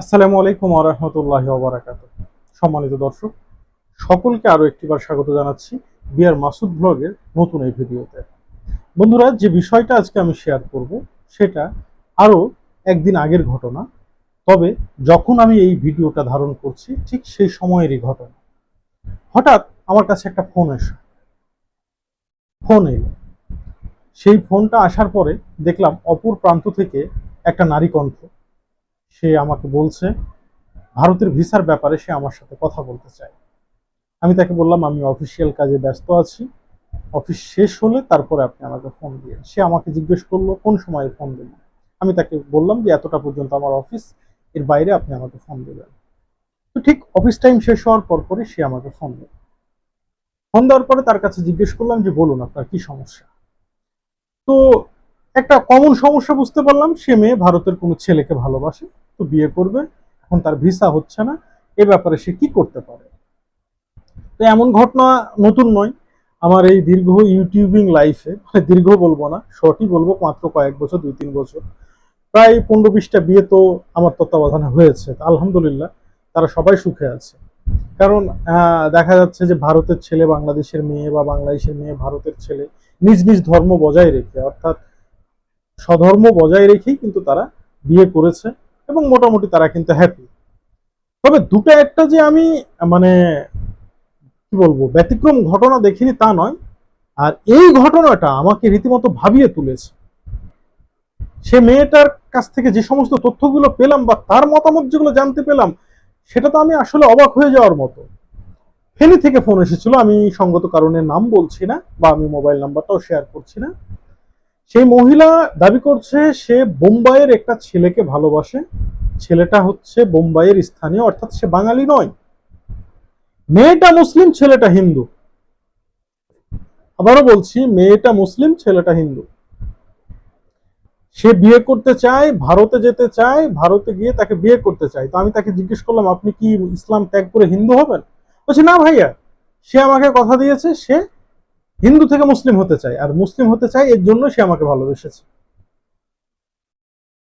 আসসালামু আলাইকুম আরহামতুল্লাহ ওবরাকাত সম্মানিত দর্শক, সকলকে আরও একটিবার স্বাগত জানাচ্ছি বিয়ার মাসুদ ব্লগের নতুন এই ভিডিওতে। বন্ধুরা, যে বিষয়টা আজকে আমি শেয়ার করব, সেটা আরও একদিন আগের ঘটনা। তবে যখন আমি এই ভিডিওটা ধারণ করছি, ঠিক সেই সময়েরই ঘটনা। হঠাৎ আমার কাছে একটা ফোন এসে, ফোন এলো। সেই ফোনটা আসার পরে দেখলাম অপর প্রান্ত থেকে একটা নারী কণ্ঠ। সে আমাকে বলছে, ভারতের ভিসার ব্যাপারে সে আমার সাথে কথা বলতে চায়। আমি তাকে বললাম, আমি অফিসিয়াল কাজে ব্যস্ত আছি। অফিস শেষ হলে তারপরে আপনি আমাকে ফোন দিয়ে সে আমাকে জিজ্ঞেস করল, কোন সময়ে ফোন দেবেন আমি তাকে বললাম যে, এতটা পর্যন্ত আমার অফিস, এর বাইরে আপনি আমাকে ফোন দেবেন। তো ঠিক অফিস টাইম শেষ হওয়ার পর পরে সে আমাকে ফোন দেবে ফোন দেওয়ার পরে তার কাছে জিজ্ঞেস করলাম যে, বলুন আপনার কি সমস্যা? তো একটা কমন সমস্যা বুঝতে পারলাম, সে মেয়ে ভারতের কোনো ছেলেকে ভালোবাসে, তো বিয়ে করবে, এখন তার ভিসা হচ্ছে না, এ ব্যাপারে সে কি করতে পারে? তো এমন ঘটনা নতুন নয়, আমার এই দীর্ঘ ইউটিউবিং লাইফে মানে দীর্ঘ বলব না শর্টই বলব, মাত্র কয়েক বছর, দুই তিন বছর, প্রায় পনেরো বিশটা বিয়ে তো আমার তত্ত্বাবধানে হয়েছে আলহামদুলিল্লাহ, তারা সবাই সুখে আছে। কারণ দেখা যাচ্ছে যে ভারতের ছেলে বাংলাদেশের মেয়ে বা বাংলাদেশের মেয়ে ভারতের ছেলে নিজ নিজ ধর্ম বজায় রেখে, অর্থাৎ স্বধর্ম বজায় রেখেই কিন্তু তারা বিয়ে করেছে এবং মোটামুটি তারা কিন্তু হ্যাপি তবে দুটো একটা যে আমি মানে কি বলব, ব্যতিক্রম ঘটনা দেখিনি তা নয়। আর এই ঘটনাটা আমাকে রীতিমতো ভাবিয়ে তুলেছে। সে মেয়েটার কাছ থেকে যে সমস্ত তথ্যগুলো পেলাম বা তার মতামত যেগুলো জানতে পেলাম, সেটা তো আমি আসলে অবাক হয়ে যাওয়ার মতো। ফেনী থেকে ফোন এসেছিল, আমি সঙ্গত কারণে নাম বলছি না বা আমি মোবাইল নাম্বারটাও শেয়ার করছি না। সেই মহিলা দাবি করছে সে বোম্বাইয়ের একটা ছেলেকে ভালোবাসে। ছেলেটা হচ্ছে বোম্বাইয়ের স্থানীয়, অর্থাৎ সে বাঙালি নয়। মেয়েটা মুসলিম, ছেলেটা হিন্দু। আবারও বলছি, মেয়েটা মুসলিম, ছেলেটা হিন্দু। সে বিয়ে করতে চায়, ভারতে যেতে চায়, ভারতে গিয়ে তাকে বিয়ে করতে চায়। তো আমি তাকে জিজ্ঞেস করলাম, আপনি কি ইসলাম ত্যাগ করে হিন্দু হবেন? বলছে, না ভাইয়া, সে আমাকে কথা দিয়েছে, সে হিন্দু থেকে মুসলিম হতে চাই আর মুসলিম হতে চাই এর জন্য সে আমাকে ভালোবেসেছে।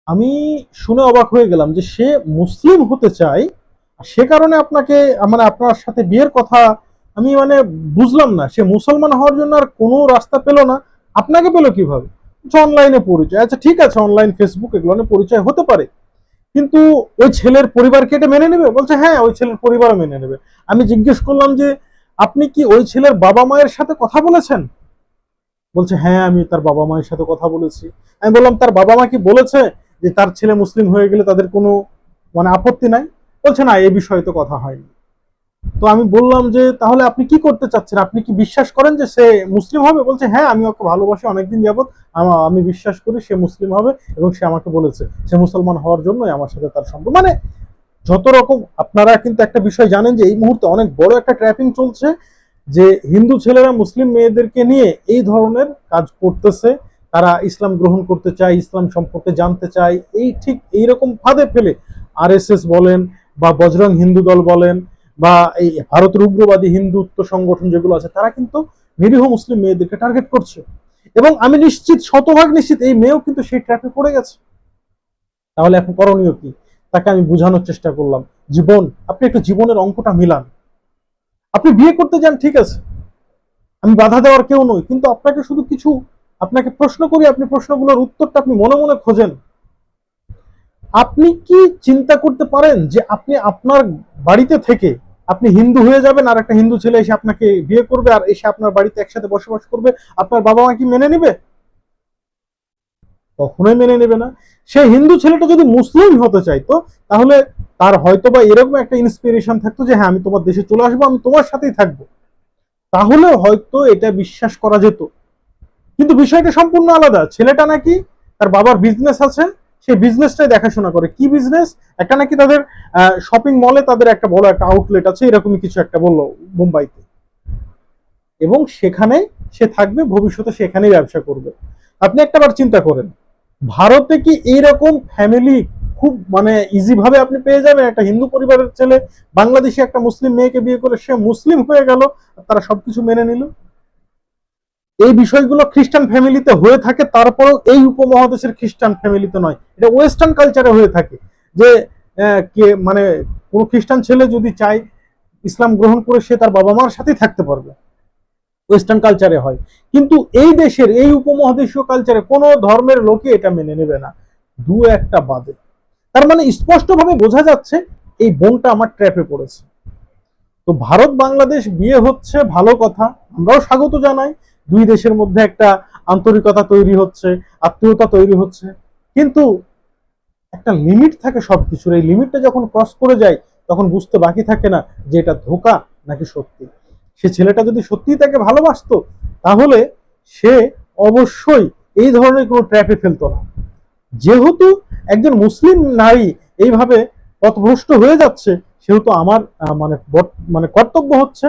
আমি শুনে অবাক হয়ে গেলাম যে সে মুসলিম হতে আর সে কারণে আপনাকে মানে আপনার সাথে বিয়ের কথা আমি মানে বুঝলাম না। সে মুসলমান হওয়ার জন্য আর কোনো রাস্তা পেল না। আপনাকে পেল কীভাবে? অনলাইনে পরিচয়। আচ্ছা ঠিক আছে, অনলাইন ফেসবুক এগুলো পরিচয় হতে পারে, কিন্তু ওই ছেলের পরিবারকে এটা মেনে নেবে? বলছে হ্যাঁ ওই ছেলের পরিবারও মেনে নেবে। আমি জিজ্ঞেস করলাম যে আপনি কি ওই ছেলের বাবা মায়ের সাথে কথা বলেছেন? বলছে হ্যাঁ আমি তার বাবা মায়ের সাথে কথা বলেছি। আমি বললাম, তার বাবা মা কি বলেছে যে তার ছেলে মুসলিম হয়ে গেলে তাদের কোনো মানে আপত্তি নাই? বলছে, না এই বিষয়ে তো কথা হয়নি। তো আমি বললাম যে, তাহলে আপনি কি করতে চাচ্ছেন? আপনি কি বিশ্বাস করেন যে সে মুসলিম হবে? বলছে হ্যাঁ আমি ওকে ভালোবাসি, অনেকদিন আমা- আমি বিশ্বাস করি সে মুসলিম হবে এবং সে আমাকে বলেছে। সে মুসলমান হওয়ার জন্যই আমার সাথে তার সম্পর্ক। মানে যত রকম আপনারা কিন্তু একটা বিষয় জানেন যে এই মুহূর্তে অনেক বড় একটা ট্র্যাপিং চলছে যে হিন্দু ছেলেরা, মুসলিম মেয়েদেরকে নিয়ে এই ধরনের কাজ করতেছে। তারা ইসলাম গ্রহণ করতে চায়, ইসলাম সম্পর্কে জানতে চায়। এই ঠিক এইরকম ফাঁদে ফেলে আরএসএস বলেন বা বজরং হিন্দু দল বলেন বা এই ভারতের উগ্রবাদী হিন্দুত্ব সংগঠন যেগুলো আছে, তারা কিন্তু নিরীহ মুসলিম মেয়েদেরকে টার্গেট করছে। এবং আমি নিশ্চিত, শতভাগ নিশ্চিত এই মেয়েও কিন্তু সেই ট্র্যাপে পড়ে গেছে। তাহলে এখন করণীয় কি? তাকে আমি বোঝানোর চেষ্টা করলাম। জীবন, আপনি একটু জীবনের অঙ্কটা মিলান। আপনি বিয়ে করতে যান, ঠিক আছে। আমি বাধা দেওয়ার কেউ নই, কিন্তু আপনাকে শুধু কিছু, আপনাকে প্রশ্ন করি, আপনি প্রশ্নগুলোর উত্তরটা আপনি মনে মনে খোঁজেন। আপনি কি চিন্তা করতে পারেন যে আপনি আপনার বাড়িতে থেকে আপনি হিন্দু হয়ে যাবেন আর একটা হিন্দু ছেলে এসে আপনাকে বিয়ে করবে আর এসে আপনার বাড়িতে একসাথে বসবাস করবে? আপনার বাবা মা কি মেনে নেবে? কখনোই মেনে নেবে না। সে হিন্দু ছেলেটা যদি মুসলিম হতে চাইতো, তাহলে তার হয়তো বা এরকম একটা ইন্সপিরেশন থাকতো যে হ্যাঁ আমি তোমার দেশে চলে আসব, আমি তোমার সাথেই থাকব। তাহলে হয়তো এটা বিশ্বাস করা যেত। কিন্তু বিষয়টা সম্পূর্ণ আলাদা। ছেলেটা নাকি তার বাবার বিজনেস আছে সেই বিজনেসটাই দেখাশোনা করে। কি বিজনেস একটা নাকি তাদের শপিং মলে তাদের একটা বড় একটা আউটলেট আছে, এরকমই কিছু একটা বলল মুম্বাইতে। এবং সেখানে সে থাকবে, ভবিষ্যতে সেখানেই ব্যবসা করবে। আপনি একটাবার চিন্তা করেন ভারতে কি এইরকম ফ্যামিলি খুব মানে ইজি ভাবে আপনি পেয়ে যাবেন? একটা হিন্দু পরিবারের ছেলে, বাংলাদেশি একটা মুসলিম মেয়েকে বিয়ে করে সে মুসলিম হয়ে গেল, তারা সবকিছু মেনে নিল। এই বিষয়গুলো খ্রিস্টান ফ্যামিলিতে হয়ে থাকে, তারপরেও এই উপমহাদেশের খ্রিস্টান ফ্যামিলিতে নয়। এটা ওয়েস্টার্ন কালচারে হয়ে থাকে যে কে মানে কোনো খ্রিস্টান ছেলে যদি চায়, ইসলাম গ্রহণ করে সে তার বাবা মার সাথেই থাকতে পারবে। ওয়েস্টার্ন কালচারে হয়। কিন্তু এই দেশের, এই উপমহাদেশীয় কালচারে কোনো ধর্মের লোকে এটা মেনে নেবে না। দু একটা বাদে। তার মানে স্পষ্টভাবে বোঝা যাচ্ছে এই বোনটা আমার ট্র্যাপে পড়েছে। তো ভারত, বাংলাদেশ বিয়ে হচ্ছে, ভালো কথা, আমরাও স্বাগত জানাই। দুই দেশের মধ্যে একটা আন্তরিকতা তৈরি হচ্ছে, আত্মীয়তা তৈরি হচ্ছে। কিন্তু একটা লিমিট থাকে সবকিছুর। এই লিমিটটা যখন ক্রস করে যায়, তখন বুঝতে বাকি থাকে না যে এটা ধোকা নাকি সত্যি। সে ছেলেটা যদি সত্যিই তাকে ভালোবাসতো, তাহলে সে অবশ্যই এই ধরনের কোনো ট্র্যাপে ফেলতো না। যেহেতু একজন মুসলিম নারী এইভাবে পথভ্রষ্ট হয়ে যাচ্ছে, সেহেতু আমার মানে মানে কর্তব্য হচ্ছে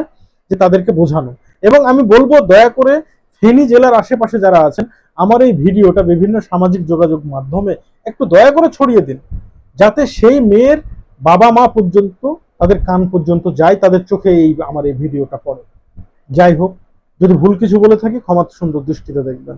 যে তাদেরকে বোঝানো। এবং আমি বলব, দয়া করে ফেনী জেলার আশেপাশে যারা আছেন, আমার এই ভিডিওটা বিভিন্ন সামাজিক যোগাযোগ মাধ্যমে একটু দয়া করে ছড়িয়ে দিন, যাতে সেই মেয়ের বাবা মা পর্যন্ত তাদের কান পর্যন্ত যায়, তাদের চোখে এই আমার এই ভিডিওটা পড়ে। যাই হোক, যদি ভুল কিছু বলে থাকি, ক্ষমা সুন্দর দৃষ্টিতে দেখবেন।